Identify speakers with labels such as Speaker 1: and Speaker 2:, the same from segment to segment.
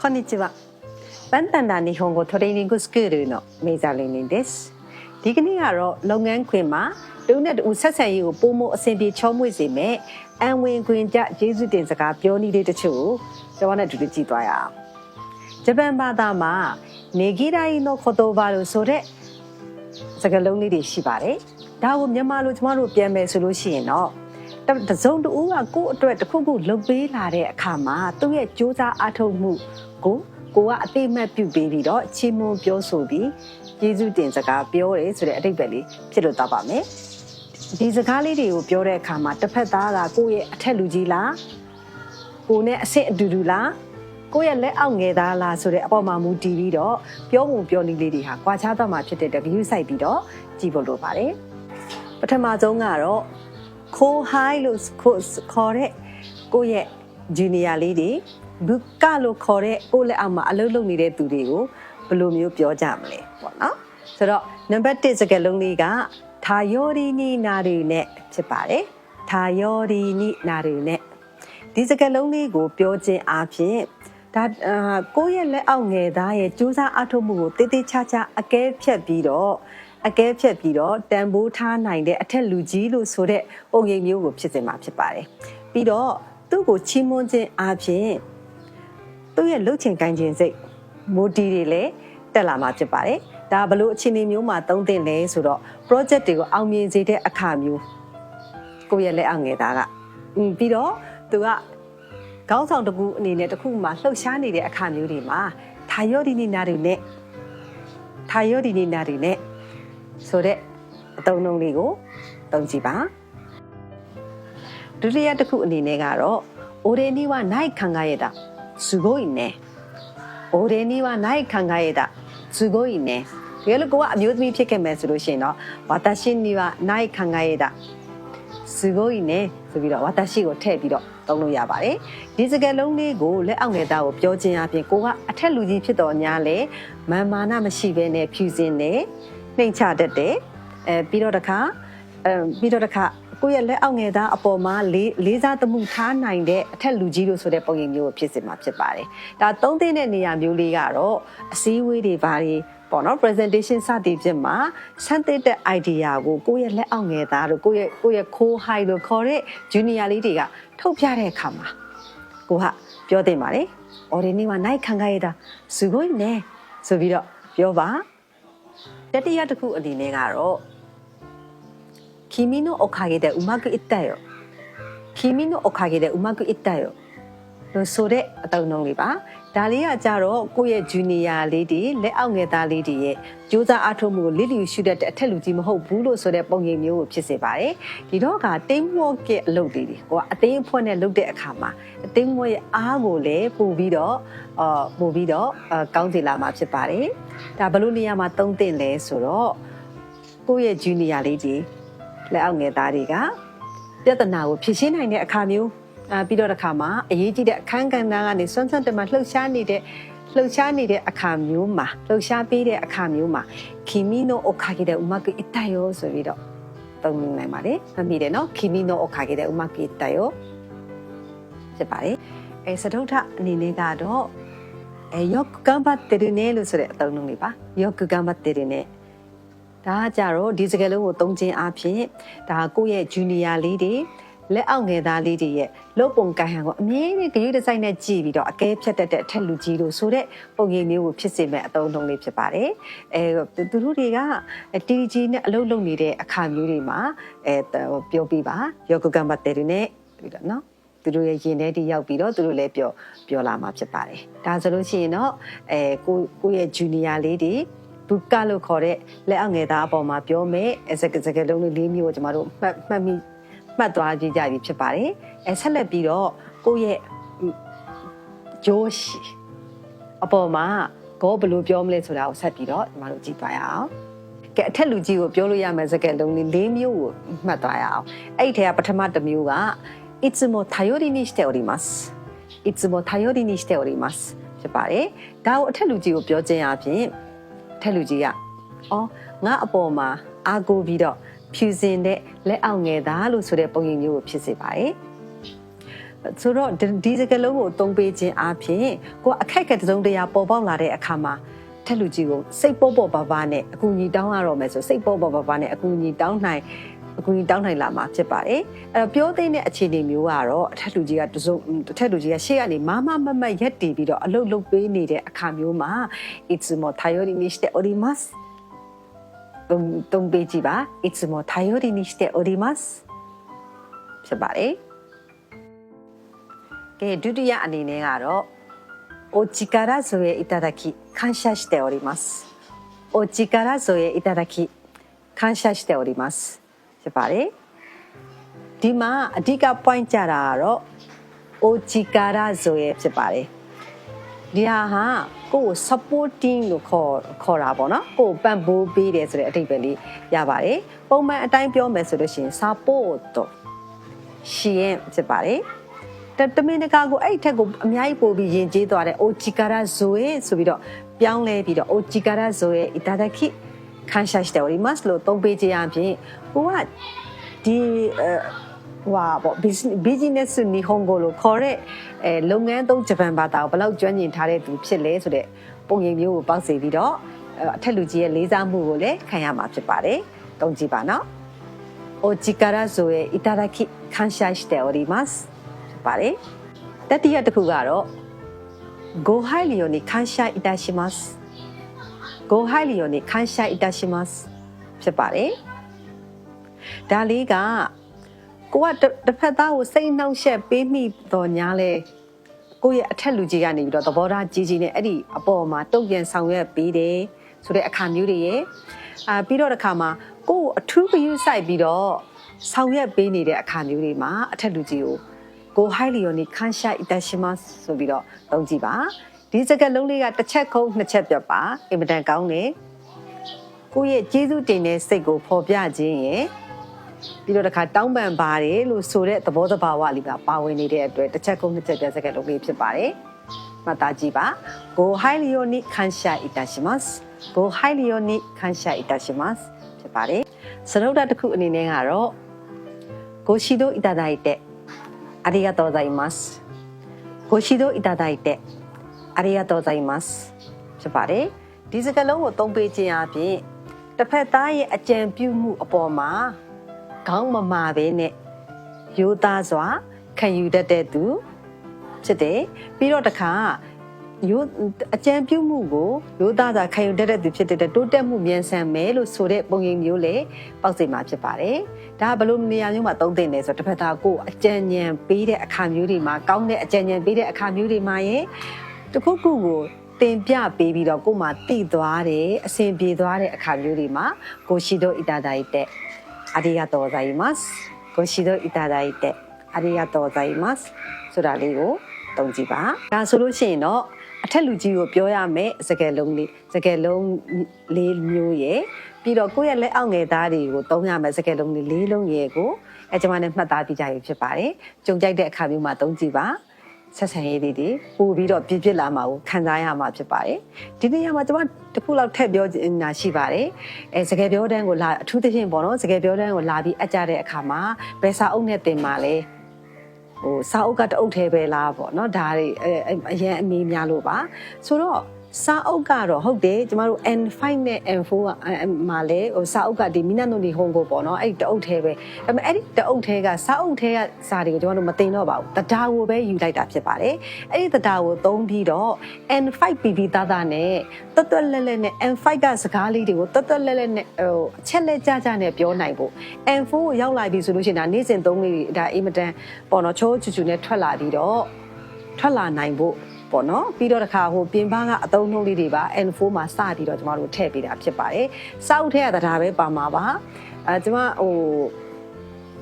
Speaker 1: こんにちは。バンタンダ日本語トレーニングスクールのメザリンです。ဒီကနေ့ကတော့လုပ်ငန်းခွင်မှာလူနဲ့တူဆက်ဆံရေးကိုပုံမအဆင်ပြေချောမွေ့စေမယ်အံဝင်ခွင်ကြကျေးဇူးတင်စကားပြောနည်းလေးတချို့ကိုကျွန်တော်နဲ့အတူတူကြည့်သွားရအောင်ဂျပန်ဘာသာမှာနေဂီရာယီနိုခိုတိုဘာလို့ဆိုတဲ့စကားလုံးလေးတွေရှိပါတယ်ဒါကိုမြန်မာလိုကျမတို့ပြန်မယ်ဆိုလို့ရှိရင်တော့တစုံတူကကိုယ့်အတွက်တစ်ခုခုလုပ်ပေးလာတဲ့အခါမှာသူ့ရဲ့စူးစမ်းအားထုတ်မှု ကိုကိုကအတိအမှတ်ပြုပေးပြီးတော့ချီးမွမ်းပြောဆိုပြီးကျေးဇူးတင်စကားပြောတယ်ဆိုတဲ့အတိတ်ပဲလေးဖြစ်လို့တော့ပါမယ်ဒီစကားလေးတွေကိုပြောတဲ့အခါမှာတစ်ဖက်သားကကိုယ့်ရဲ့အထက်လူကြီးလားကိုနဲ့အဆင့်အတူတူလားကိုယ့်ရဲ့လက်အောက်ငယ်သားလားဆိုတဲ့အပေါ်မှာမူတည်ပြီးတော့ပြောပုံပြောနည်းလေးတွေဟာကွာခြားသွားမှာဖြစ်တဲ့အတွက်ဂရုစိုက်ပြီးတော့ကြည့်ဖို့လိုပါတယ်ပထမဆုံးကတော့ခိုးဟိုင်းလို့ခေါ်တဲ့ကိုယ့်ရဲ့ junior လေးတွေ ဘူကလို့ခေါ်တဲ့ကိုယ့်လက်အောက်မှာအလုပ်လုပ်နေတဲ့သူတွေကိုဘယ်လိုမျိုးပြောကြမလဲပေါ့နော်ဆိုတော့နံပါတ်1စကားလုံးလေးကထာယောရီနီနာရီနဲ့ဖြစ်ပါတယ်ထာယောရီနီနာရီနဲ့ဒီစကားလုံးလေးကိုပြောခြင်းအပြင်ဒါအာကိုယ့်ရဲ့လက်အောက်ငယ်သားရဲ့စူးစမ်းအထောက်မှုကိုတေးသေးချာချာအကဲဖြတ်ပြီးတော့အကဲဖြတ်ပြီးတော့တန်ဖိုးထားနိုင်တဲ့အထက်လူကြီးလို့ဆိုတဲ့ပုံရိပ်မျိုးကိုဖြစ်စေမှာဖြစ်ပါတယ်ပြီးတော့သူ့ကိုချီးမွမ်းခြင်းအပြင် သူ့ရဲ့လှုပ်ချင်ကန်ချင်စိတ်မိုတီတွေလည်းတက်လာမှာဖြစ်ပါတယ်။ဒါဘလို့အခြေအနေမျိုးမှာသုံးသင့်လဲဆိုတော့ project တွေကိုအောင်မြင်စေတဲ့အခါမျိုးကိုယ့်ရဲ့လက်အောက်ငယ်သားကပြီးတော့သူကခေါင်းဆောင်တစ်ခုအနေနဲ့တစ်ခုမှလှုပ်ရှားနေတဲ့အခါမျိုးတွေမှာထာယောဒီနီနာတွေနဲ့ထာယောဒီနီနာတွေနဲ့ဆိုတဲ့အသုံးအနှုန်းလေးကိုသုံးကြည့်ပါဒုတိယတစ်ခုအနေနဲ့ကတော့ 오레니와 나이 칸가에다 すごいね俺にはない考えだすごいねတကယ်လို့ကိုကအမျိုးသမီးဖြစ်ခဲ့မယ်ဆိုလို့ရှိရင်တော့私にはない考えだすごいねဆိုပြီးတော့私ကိုထည့်ပြီးတော့သုံးလို့ရပါတယ်ဒီစကားလုံးလေးကိုလက်အောက်ငယ်သားကိုပြောခြင်းအပြင်ကိုကအထက်လူကြီးဖြစ်တော်ညာလေမာမာနမရှိဘဲနဲ့ဖြူစင်နေနှိမ်ချတတ်တယ်အဲပြီးတော့တခါအဲပြီးတော့တခါ ကိုယ့်ရဲ့လက်အောက်ငယ်သားအပေါ်မှာလေးလေးစားသမှုထားနိုင်တဲ့အထက်လူကြီးလို့ဆိုတဲ့ပုံရိပ်မျိုးကိုဖြစ်စေမှာဖြစ်ပါတယ်။ဒါသုံးသင့်တဲ့နေရာမျိုးလေးကတော့အစည်းအဝေးတွေဘာတွေပေါ့နော် presentation စသည်ဖြင့်မှာဆန်းသစ်တဲ့ idea ကိုကိုယ့်ရဲ့လက်အောက်ငယ်သားတို့ကိုယ့်ရဲ့ကိုယ့်ရဲ့ core high လို့ခေါ်တဲ့ junior လေးတွေကထုတ်ပြတဲ့အခါမှာကိုကပြောတင်ပါတယ်။ ordinary မှာနိုင်ခံခဲ့ရတာすごいねဆိုပြီးတော့ပြောပါတတိယတစ်ခုအနေနဲ့ကတော့ 君のおかげでうまくいったよ君のおかげでうまくいったよလို့ဆိုတဲ့အတုံးလုံးလေးပါဒါလေးကကြတော့ကိုယ့်ရဲ့ junior လေးတွေလက်အောက်ငယ်သားလေးတွေရဲ့ကြိုးစားအားထုတ်မှုကိုလစ်လျူရှုတတ်တဲ့အထက်လူကြီးမဟုတ်ဘူးလို့ဆိုတဲ့ပုံရိပ်မျိုးကိုဖြစ်စေပါတယ်ဒီတော့က team work ရဲ့အလုပ်တွေတွေကိုကအသိအဖွဲ့နဲ့လုပ်တဲ့အခါမှာအသိအဖွဲ့ရဲ့အားကိုလည်းပို့ပြီးတော့အာပို့ပြီးတော့ကောင်းစေလာမှာဖြစ်ပါတယ်ဒါဘလို့နေရာမှာသုံးသင့်လဲဆိုတော့ကိုယ့်ရဲ့ junior လေးတွေ လက်အောက်ငယ်သားတွေကပြဿနာကိုဖြေရှင်းနိုင်တဲ့အခါမျိုးအာပြီးတော့တစ်ခါမှာအရေးကြီးတဲ့အခန်းကဏ္ဍကနေစွမ်းစွမ်းတမလှုပ်ရှားနေတဲ့လှုပ်ရှားနေတဲ့အခါမျိုးမှာလှုပ်ရှားပေးတဲ့အခါမျိုးမှာခီမီနိုအိုခါဂီတဲ့ဥမကိအတယောဆိုပြီးတော့သုံးနိုင်ပါတယ်မမိတယ်နော်ခီမီနိုအိုခါဂီတဲ့ဥမကိတယောဖြစ်ပါတယ်အဲစတုထအနေနဲ့ကတော့အဲယောက်ကမ်ဘတ်တေရနေလို့ဆိုတဲ့အသုံးလုံးလေးပါယောက်ကမ်ဘတ်တေရနေ ဒါကကြတော့ဒီစကားလုံးကိုသုံးခြင်းအပြင်ဒါကိုယ့်ရဲ့ junior လေးတွေလက်အောက်ငယ်သားလေးတွေရဲ့လုတ်ပုံကိုင်ဟန်ကိုအမြဲတမ်းဂရုတစိုက်နဲ့ကြည့်ပြီးတော့အကဲဖြတ်တတ်တဲ့အထက်လူကြီးလို့ဆိုတဲ့ပုံရိပ်မျိုးကိုဖြစ်စေမဲ့အသုံးအနှုန်းလေးဖြစ်ပါတယ်။အဲသူတို့တွေကတီဂျီနဲ့အလုပ်လုပ်နေတဲ့အခါမျိုးတွေမှာအဲပြောပြပါယောဂကမ်ဘတ်တေနဲ့ပြီးတော့နော်သူတို့ရဲ့ရင်ထဲတိရောက်ပြီးတော့သူတို့လည်းပြောပြောလာမှာဖြစ်ပါတယ်။ဒါဆိုလို့ရှိရင်တော့အဲကိုကိုရဲ့ junior လေးတွေ ဘူကလို့ခေါ်တဲ့လက်အောက်ငယ်သားအပေါ်မှာပြောမယ်အဲစကစကလုံးလေး၄မျိုးကိုကျမတို့မှတ်မှတ်မိမှတ်သွားကြည့်ကြပြီဖြစ်ပါတယ်အဲဆက်လက်ပြီးတော့ကိုယ့်ရဲ့ဂျိုးရှိအပေါ်မှာကိုဘယ်လိုပြောမလဲဆိုတာကိုဆက်ပြီးတော့ကျမတို့ကြည့်သွားရအောင်ကဲအထက်လူကြီးကိုပြောလို့ရမယ့်စကားလုံးလေး၄မျိုးကိုမှတ်သွားရအောင်အဲ့ဒီထဲကပထမတစ်မျိုးကいつも頼りにしておりますいつも頼りにしておりますဖြစ်ပါတယ်ဒါကိုအထက်လူကြီးကိုပြောခြင်းအပြင် ထက်လူကြီးကအော်ငါအပေါ်မှာအာကိုပြီးတော့ဖြူစင်တဲ့လက်အောက်ငယ်သားလို့ဆိုတဲ့ပုံရိပ်မျိုးကိုဖြစ်စေပါတယ်ဆိုတော့ဒီဒီစကလုံးကိုသုံးပေးခြင်းအပြင်ကိုကအခက်အခဲတစ်စုံတစ်ရာပေါ်ပေါက်လာတဲ့အခါမှာထက်လူကြီးကိုစိတ်ပေါ်ပေါ်ပါပါနဲ့အကူအညီတောင်းရတော့မယ်ဆိုစိတ်ပေါ်ပေါ်ပါပါနဲ့အကူအညီတောင်းနိုင် အကူအညီတောင်းနိုင်လာမှာဖြစ်ပါတယ်အဲ့တော့ပြောသိတဲ့အခြေအနေမျိုးကတော့အထက်လူကြီးကတစုံအထက်လူကြီးကရှေ့ကနေမမမမရက်တည်ပြီးတော့အလုပ်လုပ်ပေးနေတဲ့အခါမျိုးမှာ it's more tiring しておりますတုံးတုံးပေးကြည့်ပါ it's more tiring しておりますဖြစ်ပါတယ်ကဲဒုတိယအနေနဲ့ကတော့お力添えいただき感謝しておりますお力添えいただき感謝しております ဖြစ်ပါတယ်။ဒီမှာအဓိက point ကြတာကတော့ Ochikara Zoe ဖြစ်ပါတယ်။ဒီဟာဟာကိုယ် supporting လို့ခေါ်ခေါ်တာပေါ့နော်။ကိုယ်ပံ့ပိုးပေးတယ်ဆိုတဲ့အဓိပ္ပာယ်လေးရပါတယ်။ပုံမှန်အတိုင်းပြောမယ်ဆိုလို့ရှိရင် support ရှင်းဖြစ်ပါတယ်။တမင်တကာကိုအဲ့ထက်ကိုအများကြီးပို့ပြီးယဉ်ကျေးသွားတဲ့ Ochikara Zoe ဆိုပြီးတော့ပြောင်းလဲပြီးတော့ Ochikara Zoe Itadaki ခန်းရှာしておりますလို့သုံးပေးခြင်းအပြင်ကိုကဒီဟိုဟာပေါ့ business နီဟွန်ဂိုလို့ခေါ်တဲ့အဲလုပ်ငန်းသုံးဂျပန်ဘာသာကိုဘယ်လောက်ကျွမ်းကျင်ထားတဲ့သူဖြစ်လဲဆိုတဲ့ပုံရိပ်မျိုးကိုပေါက်စေပြီးတော့အထက်လူကြီးရဲ့လေးစားမှုကိုလည်းခံရမှာဖြစ်ပါတယ်။တုံးကြည့်ပါနော်။ お力添えいただき感謝しておりますဖြစ်ပါတယ်တတိယတစ်ခုကတော့ご配慮に感謝いたします ဂိုဟိုက်လီယိုနေခန်းရှိုက်အတရှိမတ်ဖြစ်ပါတယ်။ဒါလေးကကိုကတစ်ဖက်သားကိုစိတ်နှောက်ယှက်ပေးမိတော်ညာလဲကိုရဲ့အထက်လူကြီးကနေပြီးတော့သဘောထားကြီးကြီးနဲ့အဲ့ဒီအပေါ်မှာတုံ့ပြန်ဆောင်ရွက်ပေးတယ်ဆိုတဲ့အခါမျိုးတွေရဲ့အာပြီးတော့တစ်ခါမှာကိုကိုအထူးကယူဆိုင်ပြီးတော့ဆောင်ရွက်ပေးနေတဲ့အခါမျိုးတွေမှာအထက်လူကြီးကိုကိုဟိုက်လီယိုနေခန်းရှိုက်အတရှိမတ်ဆိုပြီးတော့တုံးကြည့်ပါ။ ဒီစကားလုံးလေးကတစ်ချက်ခုံးနှစ်ချက်ပြတ်ပါအင်မတန်ကောင်းတယ်ကိုယ့်ရဲ့ကျေးဇူးတင်တဲ့စိတ်ကိုဖော်ပြခြင်းရဲ့ပြီးတော့တခါတောင်းပန်ပါတယ်လို့ဆိုတဲ့သဘောတဘာဝလေးကပါဝင်နေတဲ့အတွက်တစ်ချက်ခုံးနှစ်ချက်ပြတ်စကားလုံးလေးဖြစ်ပါတယ်မှတ်သားကြည့်ပါご配慮に感謝いたしますご配慮に感謝いたしますဖြစ်ပါတယ်စရုပ်ဓာတ်တစ်ခုအနေနဲ့ကတော့ご指導いただいてありがとうございますご指導いただいて အရိယတော်ဆိုင်မတ်ဖြစ်ပါတယ်ဒီစကားလုံးကိုသုံးပေးခြင်းအပြင်တစ်ဖက်သားရဲ့အကြံပြုမှုအပေါ်မှာခေါင်းမမာပဲနဲ့ရိုးသားစွာခံယူတတ်တဲ့သူဖြစ်တယ်ပြီးတော့တခါရိုးအကြံပြုမှုကိုရိုးသားစွာခံယူတတ်တဲ့သူဖြစ်တဲ့တိုးတက်မှုမြန်ဆန်မယ်လို့ဆိုတဲ့ပုံရိပ်မျိုးလေပေါက်စိတ်မှာဖြစ်ပါတယ်ဒါဘလို့နေရာမျိုးမှာသုံးသင့်တယ်ဆိုတော့တစ်ဖက်သားကိုအကြံဉာဏ်ပေးတဲ့အခါမျိုးတွေမှာကောင်းတဲ့အကြံဉာဏ်ပေးတဲ့အခါမျိုးတွေမှာရဲ့ တခုခုကိုတင်ပြပေးပြီးတော့ကို့မှာတည်သွားတယ်အဆင်ပြေသွားတဲ့အခါမျိုးတွေမှာကိုရှိတော့အတာဒါイテありがとうございますご指導いただいてありがとうございますဆိုတာလေးကိုတုံးကြည့်ပါဒါဆိုလို့ရှိရင်တော့အထက်လူကြီးကိုပြောရမယ်စကယ်လုံးလေးစကယ်လုံးလေးမျိုးရဲ့ပြီးတော့ကိုယ့်ရဲ့လက်အောက်ငယ်သားတွေကိုသုံးရမယ်စကယ်လုံးလေးလေးလုံးရဲ့ကိုအဲကျွန်မနဲ့မှတ်သားပြကြရဖြစ်ပါတယ်ကြုံကြိုက်တဲ့အခါမျိုးမှာသုံးကြည့်ပါ ဆက်ဆံရေးလေးတွေပို့ပြီးတော့ပြည့်ပြည့်လာမှာကိုခံစားရမှာဖြစ်ပါတယ်ဒီနေရာမှာကျွန်မတစ်ခုလောက်ထည့်ပြောနေတာရှိပါတယ်အဲစကယ်ပြောတန်းကိုလာအထူးသဖြင့်ပေါ့နော်စကယ်ပြောတန်းကိုလာပြီးအကြတဲ့အခါမှာဘယ်စာအုပ်နဲ့တင်มาလဲဟိုစာအုပ်ကတအုပ်သေးပဲလားပေါ့နော်ဒါတွေအရင်အမေးများလို့ပါဆိုတော့ စာအုပ်ကတော့ဟုတ်တယ်ကျမတို့ N5 နဲ့ N4 ကမှာလဲဟိုစာအုပ်ကဒီမီနနိုနီဟွန်ကိုပေါ့နော်အဲ့ဒီတအုပ်သေးပဲဒါပေမဲ့အဲ့ဒီတအုပ်သေးကစာအုပ်သေးကစာတွေကိုကျမတို့မတင်တော့ပါဘူးတဒါကိုပဲယူလိုက်တာဖြစ်ပါတယ်အဲ့ဒီတဒါကိုသုံးပြီးတော့ N5 PV သားသားနဲ့တွတ်တွတ်လဲလဲနဲ့ N5 ကစကားလေးတွေကိုတွတ်တွတ်လဲလဲနဲ့ဟိုအချက်လက်ကြကြနဲ့ပြောနိုင်ဖို့ N4 ကိုရောက်လာပြီဆိုလို့ရှိရင်ဒါနေ့စဉ်သုံးလေးဒါအင်မတန်ပေါ့နော်ချိုးချူချူနဲ့ထွက်လာပြီးတော့ထွက်လာနိုင်ဖို့ ပေါ့နော်ပြီးတော့တခါဟိုပြင်ပကအသုံးနှုန်းလေးတွေပါ N4 မှာစပြီးတော့ကျမတို့ထည့်ပေးတာဖြစ်ပါတယ်။စောက်ထည့်ရတာပဲပါမှာပါ။အဲကျမဟို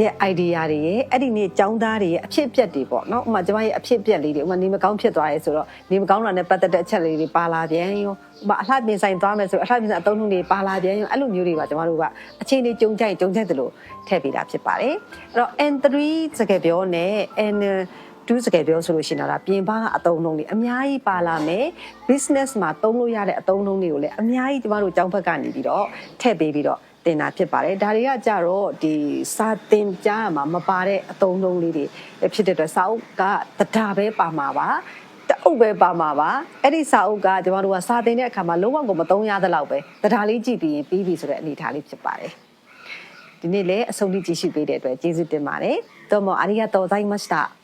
Speaker 1: ရဲ့ idea တွေရဲ့အဲ့ဒီနေ့ចောင်းသားတွေရဲ့အဖြစ်အပျက်တွေပေါ့နော်ဥပမာကျမရဲ့အဖြစ်အပျက်လေးတွေဥပမာနေမကောင်းဖြစ်သွားရဲဆိုတော့နေမကောင်းတာနဲ့ပတ်သက်တဲ့အချက်လေးတွေပါလာပြန်ရောဥပမာအလှပြင်ဆိုင်သွားမယ်ဆိုအလှပြင်ဆိုင်အသုံးနှုန်းတွေပါလာပြန်ရောအဲ့လိုမျိုးတွေပါကျမတို့ကအချိန်လေးကြုံကြိုက်ကြုံကြိုက်တယ်လို့ထည့်ပေးတာဖြစ်ပါတယ်အဲ့တော့ N3 စကားပြောနဲ့ N ဒူးစကယ်ပြောဆိုလို့ရှိရင်တော့ပြင်ပကအသုံးအနှုန်းတွေအများကြီးပါလာမယ် business မှာသုံးလို့ရတဲ့အသုံးအနှုန်းတွေကိုလည်းအများကြီးကျမတို့ကျောင်းဘက်ကနေပြီးတော့ထည့်ပေးပြီးတော့တင်တာဖြစ်ပါတယ်ဒါတွေကကြတော့ဒီစာတင်ကြားမှာမပါတဲ့အသုံးအနှုန်းလေးတွေဖြစ်တဲ့အတွက်စာအုပ်ကတဒါပဲပါမှာပါတအုပ်ပဲပါမှာပါအဲ့ဒီစာအုပ်ကကျမတို့ကစာသင်တဲ့အခါမှာလုံးဝကိုမသုံးရသလောက်ပဲတရားလေးကြည့်ပြီးရင်ပြီးပြီဆိုတဲ့အနေအထားလေးဖြစ်ပါတယ်ဒီနေ့လည်းအဆုံးထိကြည့်ရှုပေးတဲ့အတွက်ကျေးဇူးတင်ပါတယ်どうもありがとうございました